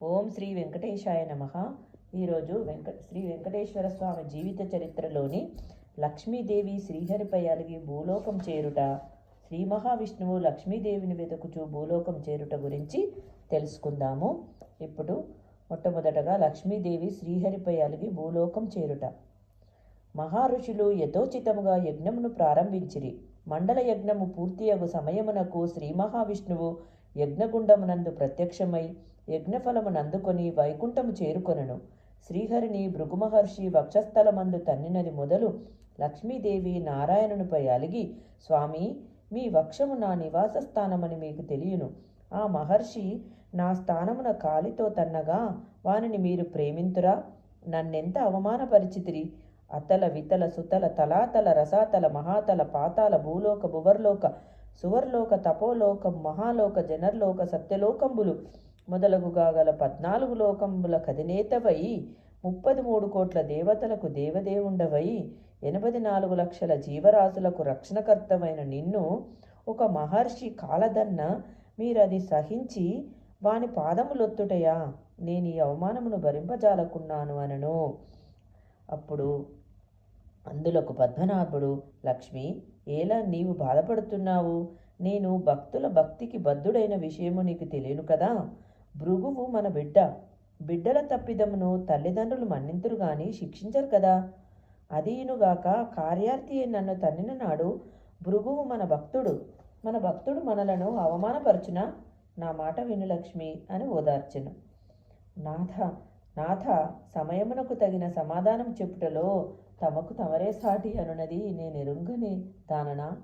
ఓం శ్రీ వెంకటేశాయ నమ. ఈరోజు వెంకట శ్రీ వెంకటేశ్వర స్వామి జీవిత చరిత్రలోని లక్ష్మీదేవి శ్రీహరిపై అలిగి భూలోకం చేరుట శ్రీ మహావిష్ణువు లక్ష్మీదేవిని వెతుకుచూ భూలోకం చేరుట గురించి తెలుసుకుందాము. ఇప్పుడు మొట్టమొదటగా లక్ష్మీదేవి శ్రీహరిపై అలిగి భూలోకం చేరుట. మహారుషులు యథోచితముగా యజ్ఞమును ప్రారంభించిరి. మండల యజ్ఞము పూర్తియగు సమయమునకు శ్రీ మహావిష్ణువు యజ్ఞగుండమునందు ప్రత్యక్షమై యజ్ఞఫలమునందుకొని వైకుంఠము చేరుకొనను. శ్రీహరిని భృగుమహర్షి వక్షస్థలమందు తన్నినది మొదలు లక్ష్మీదేవి నారాయణునిపై అలిగి స్వామి మీ వక్షము నా నివాస స్థానమని మీకు తెలియను. ఆ మహర్షి నా స్థానమున కాలితో తన్నగా వానిని మీరు ప్రేమింతురా? నన్నెంత అవమానపరిచితిరి? అతల వితల సుతల తలాతల రసాతల మహాతల పాతాల భూలోక భువర్లోక సువర్లోక తపోలోక మహాలోక జనర్లోక సత్యలోకంబులు మొదలగుగా గల పద్నాలుగు లోకంబుల కదినేతవై ముప్పది మూడు కోట్ల దేవతలకు దేవదేవుండవై ఎనభై నాలుగు లక్షల జీవరాశులకు రక్షణకర్తమైన నిన్ను ఒక మహర్షి కాలదన్న మీరది సహించి వాని పాదములొత్తుటయా? నేను ఈ అవమానమును భరింపజాలకున్నాను అనను. అప్పుడు అందులకు పద్మనాభుడు లక్ష్మి ఏలా నీవు బాధపడుతున్నావు? నేను భక్తుల భక్తికి బద్ధుడైన విషయము నీకు తెలియను కదా? భృగువు మన బిడ్డ. బిడ్డల తప్పిదమును తల్లిదండ్రులు మన్నింతురు గాని శిక్షించరు కదా. అదీనుగాక కార్యార్థి నన్ను తన్నిన నాడు భృగువు మన భక్తుడు. మన భక్తుడు మనలను అవమానపరచున? నా మాట విను లక్ష్మి అని ఓదార్చెను. నాథ నాథ సమయమునకు తగిన సమాధానం చెప్పుటలో తమకు తమరే సాటి అనునది నేనెరుంగని దాననా?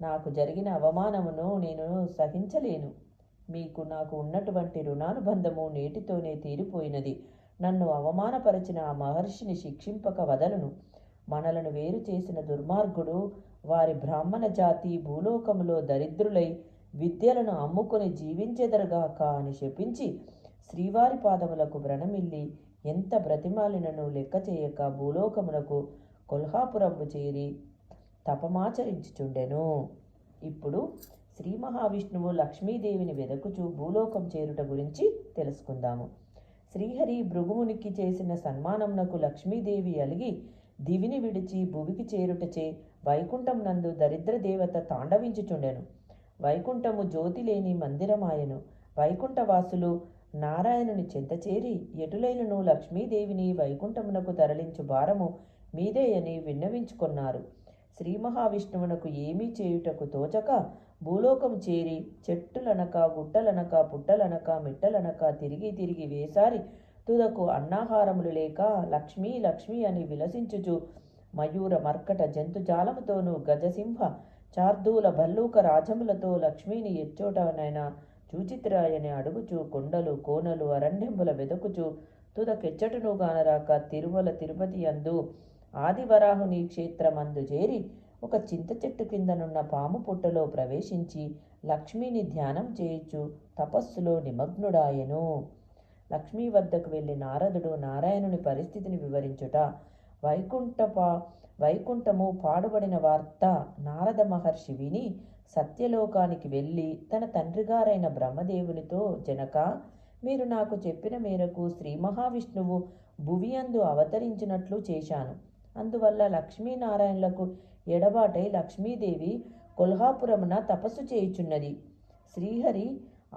నాకు జరిగిన అవమానమును నేను సహించలేను. మీకు నాకు ఉన్నటువంటి రుణానుబంధము నేటితోనే తీరిపోయినది. నన్ను అవమానపరిచిన ఆ మహర్షిని శిక్షింపక వదలను. మనలను వేరు చేసిన దుర్మార్గుడు వారి బ్రాహ్మణ జాతి భూలోకములో దరిద్రులై విద్యలను అమ్ముకొని జీవించెదరుగాక అని శపించి శ్రీవారి పాదములకు వ్రణమిల్లి ఎంత బ్రతిమాలినను లెక్క చేయక భూలోకములకు కొల్హాపురంబు చేరి తపమాచరించుచుండెను. ఇప్పుడు శ్రీ మహావిష్ణువు లక్ష్మీదేవిని వెదకుచూ భూలోకం చేరుట గురించి తెలుసుకుందాము. శ్రీహరి భృగుమునికి చేసిన సన్మానమునకు లక్ష్మీదేవి అలిగి దివిని విడిచి భువికి చేరుటచే వైకుంఠం నందు దరిద్ర దేవత తాండవించుచుండెను. వైకుంఠము జ్యోతి లేని మందిరమాయను. వైకుంఠవాసులు నారాయణుని చెంతచేరి ఎటులైనను లక్ష్మీదేవిని వైకుంఠమునకు తరలించు భారము మీదే అని విన్నవించుకున్నారు. శ్రీ మహావిష్ణువునకు ఏమీ చేయుటకు తోచక భూలోకం చేరి చెట్టులనక గుట్టలనక పుట్టలనక మిట్టలనక తిరిగి తిరిగి వేసారి తుదకు అన్నాహారములు లేక లక్ష్మీ లక్ష్మి అని విలసించుచు మయూర మర్కట జంతుజాలముతోనూ గజసింహ చార్దూల భల్లూక రాజములతో లక్ష్మీని ఎచ్చోటనైనా చూచిత్రాయని అడుగుచు కొండలు కోనలు అరణ్యంబుల వెదకుచు తుదకెచ్చటను గానరాక తిరుమల తిరుపతి అందు ఆదివరాహుని క్షేత్రమందు చేరి ఒక చింత చెట్టు కిందనున్న పాము పుట్టలో ప్రవేశించి లక్ష్మిని ధ్యానం చేయొచ్చు తపస్సులో నిమగ్నుడాయెను. లక్ష్మీ వద్దకు వెళ్ళి నారదుడు నారాయణుని పరిస్థితిని వివరించుట వైకుంఠప వైకుంఠము పాడుబడిన వార్త నారద మహర్షి విని సత్యలోకానికి వెళ్ళి తన తండ్రిగారైన బ్రహ్మదేవునితో జనక మీరు నాకు చెప్పిన మేరకు శ్రీ మహావిష్ణువు భువియందు అవతరించినట్లు చేశాను. అందువల్ల లక్ష్మీనారాయణులకు ఎడబాటై లక్ష్మీదేవి కొల్హాపురమున తపస్సు చేయుచున్నది. శ్రీహరి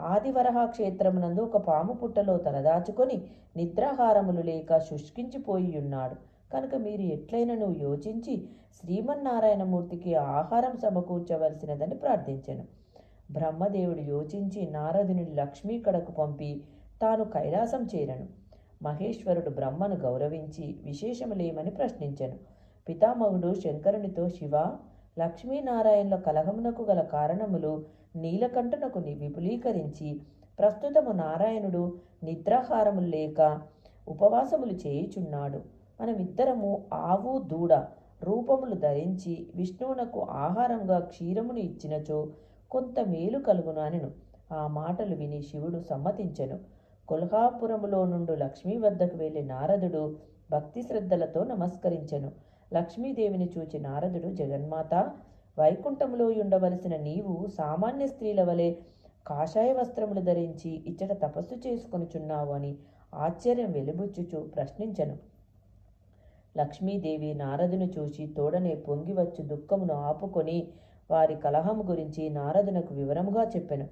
ఆదివరహ క్షేత్రమునందు ఒక పాము పుట్టలో తలదాచుకొని నిద్రాహారములు లేక శుష్కించిపోయి ఉన్నాడు కనుక మీరు ఎట్లయినను యోచించి శ్రీమన్నారాయణమూర్తికి ఆహారం సమకూర్చవలసినదని ప్రార్థించాను. బ్రహ్మదేవుడు యోచించి నారదుని లక్ష్మీ కడకు పంపి తాను కైలాసం చేరను. మహేశ్వరుడు బ్రహ్మను గౌరవించి విశేషములేమని ప్రశ్నించెను. పితామహుడు శంకరునితో శివ లక్ష్మీనారాయణుల కలహమునకు గల కారణములు నీలకంఠునకు విపులీకరించి ప్రస్తుతము నారాయణుడు నిద్రాహారములు లేక ఉపవాసములు చేయుచున్నాడు. మనమిద్దరము ఆవు దూడ రూపములు ధరించి విష్ణువునకు ఆహారంగా క్షీరమును ఇచ్చినచో కొంత మేలు కలుగును అనెను. ఆ మాటలు విని శివుడు సమ్మతించెను. కొల్హాపురములో నుండు లక్ష్మీ వద్దకు వెళ్ళి నారదుడు భక్తి శ్రద్ధలతో నమస్కరించెను. లక్ష్మీదేవిని చూచి నారదుడు జగన్మాత వైకుంఠములో ఉండవలసిన నీవు సామాన్య స్త్రీల వలె కాషాయ వస్త్రములు ధరించి ఇచ్చట తపస్సు చేసుకొనుచున్నావు అని ఆశ్చర్యం వెలుబుచ్చుచు ప్రశ్నించను. లక్ష్మీదేవి నారదును చూసి తోడనే పొంగివచ్చు దుఃఖమును ఆపుకొని వారి కలహము గురించి నారదునకు వివరముగా చెప్పెను.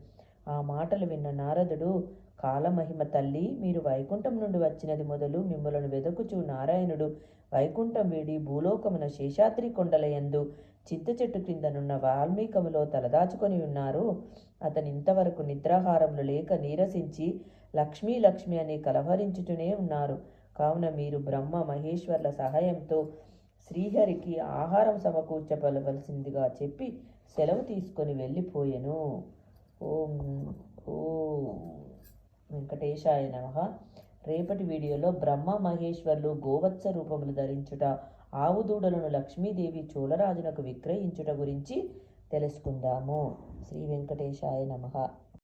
ఆ మాటలు విన్న నారదుడు కాలమహిమ తల్లి మీరు వైకుంఠం నుండి వచ్చినది మొదలు మిమ్మలను వెదకుచు నారాయణుడు. వైకుంఠం వీడి భూలోకమున శేషాద్రి కొండలయందు చింత చెట్టు క్రిందనున్న వాల్మీకములో తలదాచుకొని ఉన్నారు. అతని ఇంతవరకు నిద్రాహారములు లేక నీరసించి లక్ష్మీ లక్ష్మి అని కలవరించుతూనే ఉన్నారు. కావున మీరు బ్రహ్మ మహేశ్వర్ల సహాయంతో శ్రీహరికి ఆహారం సమకూర్చబలవలసిందిగా చెప్పి సెలవు తీసుకొని వెళ్ళిపోయెను. ఓం ఓం వెంకటేశాయ నమ. రేపటి వీడియోలో బ్రహ్మ మహేశ్వర్లు గోవత్స రూపములు ధరించుట ఆవు దూడలను లక్ష్మీదేవి చోళరాజునకు విక్రయించుట గురించి తెలుసుకుందాము. శ్రీ వెంకటేశాయ నమః.